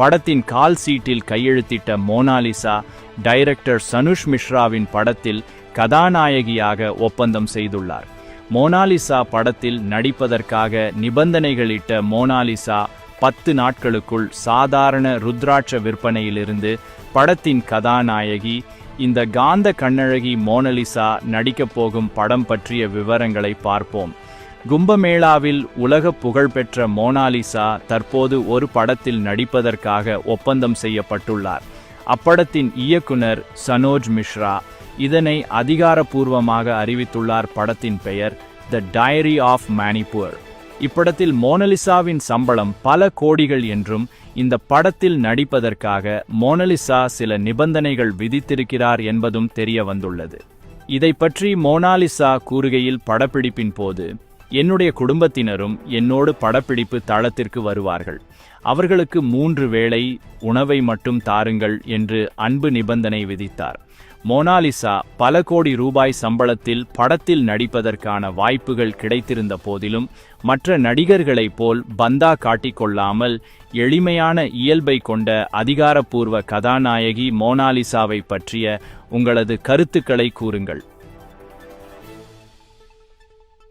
படத்தின் கால் சீட்டில் கையெழுத்திட்ட மோனாலிசா டைரக்டர் சனுஷ் மிஸ்ராவின் படத்தில் கதாநாயகியாக ஒப்பந்தம் செய்துள்ளார். மோனாலிசா படத்தில் நடிப்பதற்காக நிபந்தனைகளிட்ட மோனாலிசா பத்து நாட்களுக்குள் சாதாரண ருத்ராட்ச விற்பனையிலிருந்து படத்தின் கதாநாயகி இந்த காந்த கண்ணழகி மோனலிசா நடிக்கப் போகும் படம் பற்றிய விவரங்களை பார்ப்போம். கும்பமேளாவில் உலக புகழ்பெற்ற மோனாலிசா தற்போது ஒரு படத்தில் நடிப்பதற்காக ஒப்பந்தம் செய்யப்பட்டுள்ளார். அப்படத்தின் இயக்குனர் சனோஜ் மிஸ்ரா இதனை அதிகாரப்பூர்வமாக அறிவித்துள்ளார் படத்தின் பெயர் த டயரி ஆஃப் மேனிபூர் இப்படத்தில் மோனலிசாவின் சம்பளம் பல கோடிகள் என்றும் இந்த படத்தில் நடிப்பதற்காக மோனலிசா சில நிபந்தனைகள் விதித்திருக்கிறார் என்பதும் தெரிய வந்துள்ளது இதை பற்றி மோனாலிசா கூறுகையில் படப்பிடிப்பின் போது என்னுடைய குடும்பத்தினரும் என்னோடு படப்பிடிப்பு தளத்திற்கு வருவார்கள். அவர்களுக்கு மூன்று வேளை உணவை மட்டும் தாருங்கள் என்று அன்பு நிபந்தனை விதித்தார். மோனாலிசா பல கோடி ரூபாய் சம்பளத்தில் படத்தில் நடிப்பதற்கான வாய்ப்புகள் கிடைத்திருந்த போதிலும் மற்ற நடிகர்களைப் போல் பந்தா காட்டிக்கொள்ளாமல் எளிமையான இயல்பை கொண்ட அதிகாரப்பூர்வ கதாநாயகி மோனாலிசாவை பற்றிய உங்களது கருத்துக்களை கூறுங்கள்.